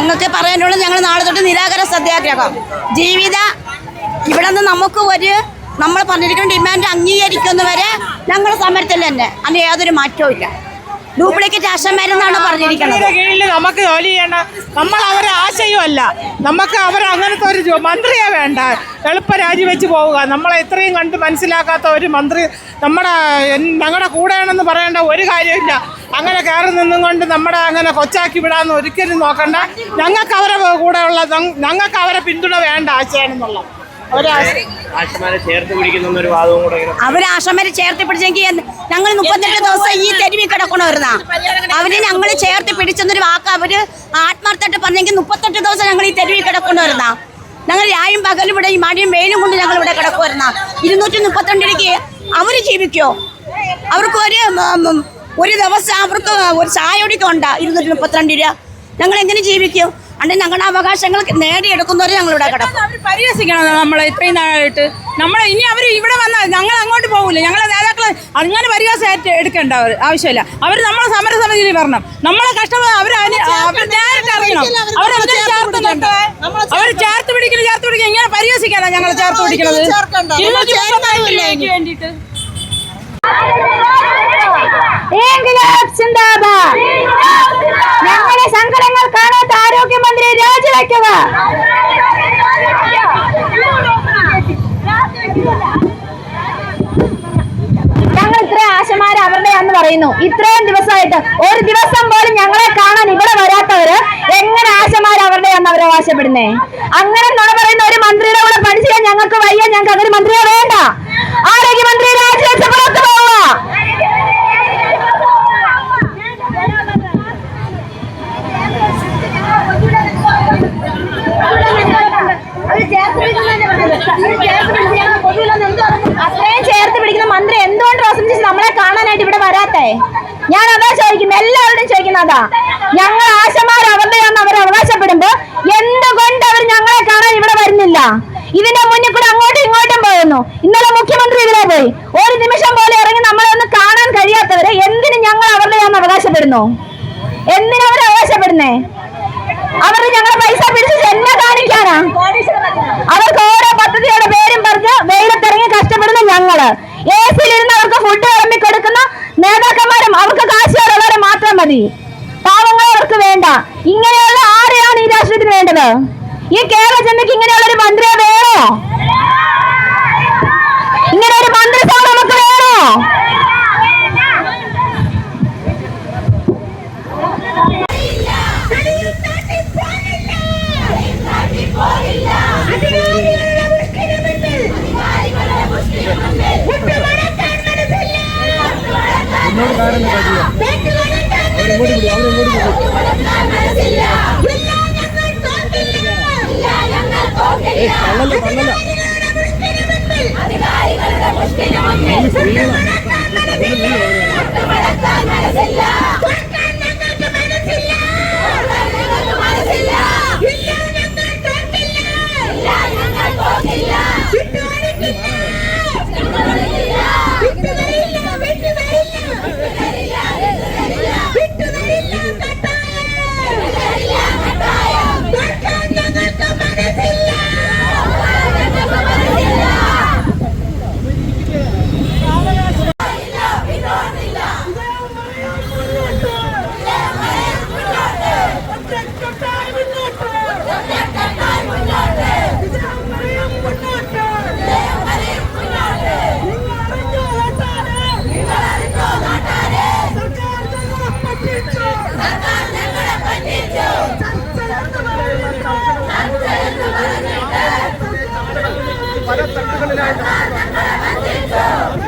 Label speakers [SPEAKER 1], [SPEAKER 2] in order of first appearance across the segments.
[SPEAKER 1] ഞങ്ങൾക്ക് പറയാനുള്ളത് ഞങ്ങൾ നാളെ തൊട്ട് നിരാകര സത്യാഗ്രഹം. ജീവിത ഇവിടെ നിന്ന് നമുക്ക് ഒരു നമ്മൾ പറഞ്ഞിരിക്കുന്ന ഡിമാൻഡ് അംഗീകരിക്കുന്നവരെ ഞങ്ങൾ സമരത്തിൽ തന്നെ. അതിന് യാതൊരു മാറ്റവും ഇല്ല ഡ്യൂപ്ലിക്കേറ്റ് ആശന്മാരെന്നാണ് പറഞ്ഞിരിക്കുന്നത്
[SPEAKER 2] കീഴിൽ നമുക്ക് ജോലി ചെയ്യണം നമ്മൾ അവരെ ആശയമല്ല നമുക്ക് അവർ അങ്ങനത്തെ ഒരു മന്ത്രിയെ വേണ്ട. എളുപ്പ രാജിവെച്ച് പോവുക. നമ്മളെ ഇത്രയും കണ്ട് മനസ്സിലാക്കാത്ത ഒരു മന്ത്രി നമ്മുടെ ഞങ്ങളുടെ കൂടെയാണെന്ന് പറയേണ്ട ഒരു കാര്യമില്ല അങ്ങനെ കയറി നിന്നും കൊണ്ട് നമ്മുടെ അങ്ങനെ കൊച്ചാക്കി വിടാമെന്ന് ഒരിക്കലും നോക്കണ്ട. ഞങ്ങൾക്ക് അവരെ കൂടെയുള്ള ഞങ്ങൾക്ക് അവരെ പിന്തുണ വേണ്ട ആശയാണെന്നുള്ള അവരെ ആശ-
[SPEAKER 3] ആശമാരെ ചേർത്ത്
[SPEAKER 1] പിടിച്ചെങ്കിൽ ഞങ്ങൾ മുപ്പത്തെട്ട് ദിവസം ഈ തെരുവിൽ കിടക്കണമായിരുന്ന അവർ ഞങ്ങൾ ചേർത്ത് പിടിച്ചെന്നൊരു വാക്ക് അവർ ആത്മാർത്ഥമായിട്ട് പറഞ്ഞെങ്കിൽ മുപ്പത്തെട്ട് ദിവസം ഞങ്ങൾ ഈ തെരുവിൽ കിടക്കണമായിരുന്ന ഞങ്ങൾ രായും പകലും ഇവിടെ ഈ മഴയും വെയിലും കൊണ്ട് ഞങ്ങൾ ഇവിടെ കിടക്കുമായിരുന്ന ഇരുന്നൂറ്റി മുപ്പത്തിരണ്ടിലേക്ക് രൂപയ്ക്ക് അവർ ജീവിക്കോ? അവർക്ക് ഒരു ഒരു ദിവസം അവർക്ക് ഒരു ചായ കുടിക്കുണ്ടാ ഇരുന്നൂറ്റി മുപ്പത്തിരണ്ട് രൂപ. ഞങ്ങൾ എങ്ങനെ ജീവിക്കും? അണ്ട് ഞങ്ങളുടെ അവകാശങ്ങൾ നേടിയെടുക്കുന്നവരെ ഞങ്ങളുടെ കിടക്കും.
[SPEAKER 4] അവർ പരിഹസിക്കണം നമ്മളെ ഇത്രയും നാളായിട്ട്? നമ്മൾ ഇനി അവർ ഇവിടെ വന്നാൽ ഞങ്ങൾ അങ്ങോട്ട് പോകില്ല ഞങ്ങളെ നേതാക്കൾ അങ്ങനെ പരിഹാസം ഏറ്റ- എടുക്കേണ്ട അവർ ആവശ്യമില്ല. അവർ നമ്മളെ സമരസമിതിയിൽ വരണം. നമ്മളെ കഷ്ടപ്പാട് അവർ അവർ നേരിട്ട് അറിയണം അവർ അവർ ചേർത്ത് പിടിക്കണം ചേർത്ത് പിടിക്കണം ഇങ്ങനെ പരിഹസിക്കാനാണ് ഞങ്ങൾ ചേർത്ത് രൂപയ്ക്ക് വേണ്ടിയിട്ട്.
[SPEAKER 5] രാജിവെക്കുക ഞങ്ങൾ ഇത്ര ആശമാര് അവരുടെ എന്ന് പറയുന്നു. ഇത്രയും ദിവസമായിട്ട് ഒരു ദിവസം പോലും ഞങ്ങളെ കാണാൻ ഇവിടെ വരാത്തവര് എങ്ങനെ ആശമാര് അവരുടെ എന്ന് അവരെ അവകാശപ്പെടുന്നേ? അങ്ങനെ നുണ പറയുന്ന ഒരു മന്ത്രിയുടെ കൂടെ പഠിച്ചാൽ ഞങ്ങൾക്ക് വയ്യ. ഞങ്ങൾക്ക് അതൊരു മന്ത്രിയെ വേണ്ട ആരോഗ്യമന്ത്രി രാജിവെച്ച് പുറത്തു പോവുക അത്രയും ചേർത്ത് പിടിക്കുന്ന മന്ത്രി എന്തുകൊണ്ട് റോസം ചേച്ചി നമ്മളെ കാണാനായിട്ട് ഇവിടെ വരാത്തെ? ഞാൻ അതാ ചോദിക്കുന്നത് എല്ലാവരോടും ചോദിക്കുന്ന അതാ. ഞങ്ങൾ ആശമാർ അവരുടെയാണെന്ന് അവർ അവകാശപ്പെടുമ്പോ എന്തുകൊണ്ട് അവർ ഞങ്ങളെ കാണാൻ ഇവിടെ വരുന്നില്ല? ഇതിന്റെ മുന്നിൽ കൂടെ അങ്ങോട്ടും ഇങ്ങോട്ടും പോകുന്നു ഇന്നലെ മുഖ്യമന്ത്രി ഇവിടെ പോയി. ഒരു നിമിഷം പോലെ ഇറങ്ങി നമ്മളെ ഒന്ന് കാണാൻ കഴിയാത്തവരെ എന്തിനു ഞങ്ങൾ അവരുടെ അവകാശപ്പെടുന്നു? എന്തിനവർ അവകാശപ്പെടുന്നേ? അവർ ഞങ്ങളെ പൈസ ഞങ്ങൾ എ സിയിലിരുന്ന് അവർക്ക് ഫുഡ് വിളമ്പി കൊടുക്കുന്ന നേതാക്കന്മാരും അവർക്ക് കാശുള്ളവരെ മാത്രം മതി. പാവങ്ങൾ അവർക്ക് വേണ്ട. ഇങ്ങനെയുള്ള ആരെയാണ് ഈ രാഷ്ട്രീയത്തിന് വേണ്ടത്? ഈ കേരള ജനതയ്ക്ക് ഇങ്ങനെയുള്ള ഒരു മന്ത്രിയെ വേണോ? ഇങ്ങനെ ഒരു മന്ത്രിസഭ നമുക്ക് വേണോ? ഇങ്ങോട്ട് കാര്യം കാട്ടില്ല അവരിങ്ങോട്ട് വിടും അവരിങ്ങോട്ട് വിടും. ഏയ് കള്ളല്ല കള്ളല്ല അധികാരികളുടെ മുഷ്ടിന് മുന്നിൽ Let's go!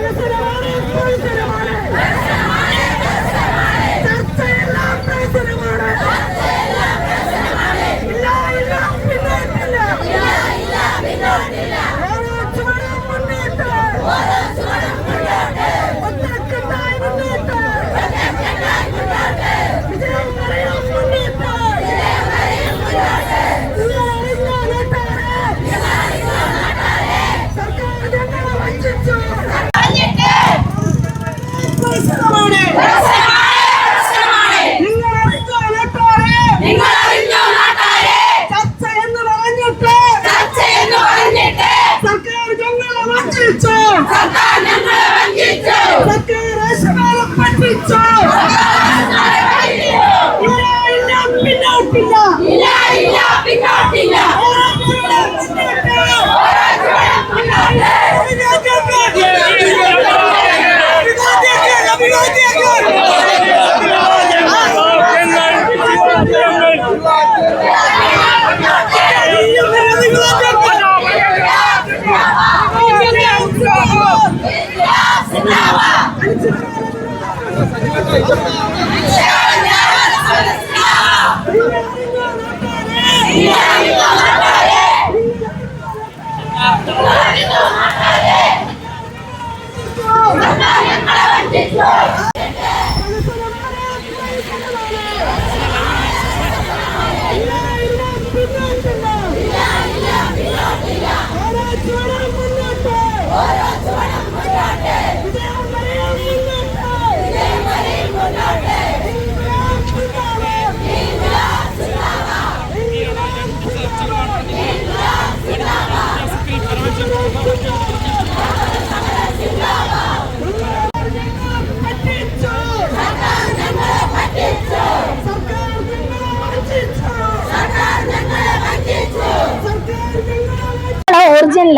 [SPEAKER 4] Yeah.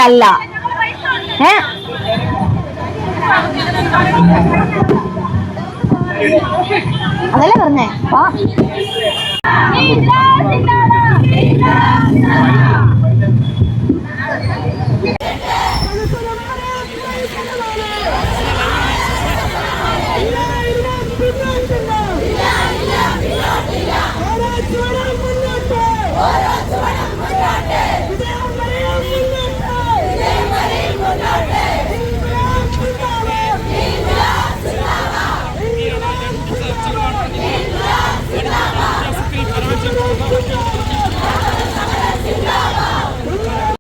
[SPEAKER 5] അല്ല ഏ? അതല്ലേ പറഞ്ഞേ?